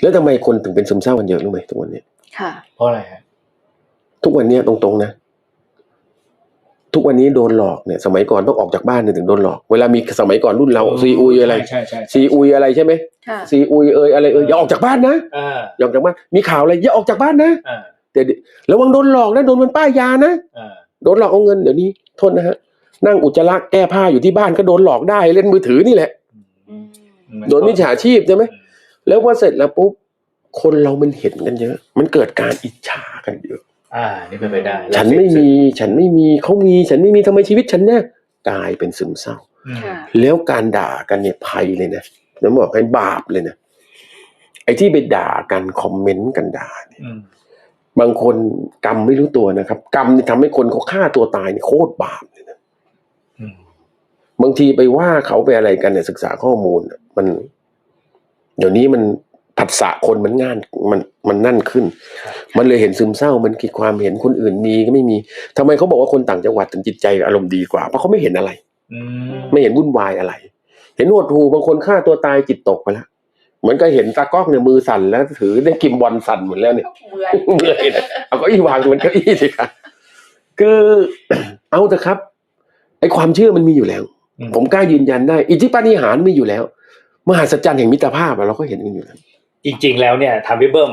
แล้วทำไมคนถึงเป็นซึมเศร้ากันเยอะรู้ไหมทุกวันนี้ค่ะ เพราะอะไรฮะทุกวันนี้ตรงๆนะ ทุกวันนี้โดนหลอกเนี่ย สมัยก่อนต้องออกจากบ้านเนี่ยถึงโดนหลอก เวลามีสมัยก่อนรุ่นเราซีอุยอะไรใช่ใช่ใช่ซีอุยอะไรใช่ไหมค่ะ ซีอุยเอยอะไรเอยอย่าออกจากบ้านนะอ่าอย่าออกจากบ้านมีข่าวอะไรอย่าออกจากบ้านนะอ่าแต่เดี๋ยวระวังโดนหลอกนะโดนมันป้ายยานะอ่าโดนหลอกเอาเงินเดี๋ยวนี้โทษนะฮะนั่งอุจจาระแก้ผ้าอยู่ที่บ้านก็โดนหลอกได้เล่นมือถือนี่แหละ อืม โดนมิจฉาชีพใช่ไหม แล้วพอเสร็จแล้วปุ๊บคนเรามันเห็นกันเยอะ มันเกิดการอิจฉากันเยอะ อ่า นี่เป็นไปได้ ฉันไม่มีฉันไม่มีเขามี ฉันไม่มีทำไมชีวิตฉันเนี่ยกลายเป็นซึมเศร้าอืมค่ะแล้วการด่ากันเนี่ยภัยเลยนะแล้วบอกให้บาปเลยนะไอ้ที่ไปด่ากันคอมเมนต์กันด่าเนี่ยอืมบางคนกรรมไม่รู้ตัวนะครับ กรรมเนี่ยทำให้คนเขาฆ่าตัวตายเนี่ยโคตรบาปเลยนะอืมบางทีไปว่าเขาไปอะไรกันเนี่ยศึกษาข้อมูลน่ะมัน เดี๋ยวนี้มันผัสสะคนมันง่านมันมันนั่นขึ้นครับมันเลยเห็นซึมเศร้ามันคิดความเห็นคนอื่นมีก็ไม่มีทำไมเขาบอกว่าคนต่างจังหวัดถึงจิตใจอารมณ์ดีกว่าเพราะเขาไม่เห็นอะไรอืมไม่เห็นวุ่นวายอะไร เห็นหดหูบางคนฆ่าตัวตายจิตตกไปแล้วเหมือนก็เห็นตากล้องเนี่ยมือสั่นแล้ว ถือได้กิมบอลสั่นหมดแล้วเนี่ยเบื่อเบื่อเลยเอาเก็อี้วางบนเก้าอี้สิครับคือเอาเถอะครับไอ้ความเชื่อมันมีอยู่แล้วอืมผมกล้ายืนยันได้ อิทธิปาฏิหาริย์มีอยู่แล้ว มหัศจรรย์แห่งมิตรภาพเราก็เห็นกันอยู่แล้จริงๆแล้วเนี่ยทำพี่เบิ้ม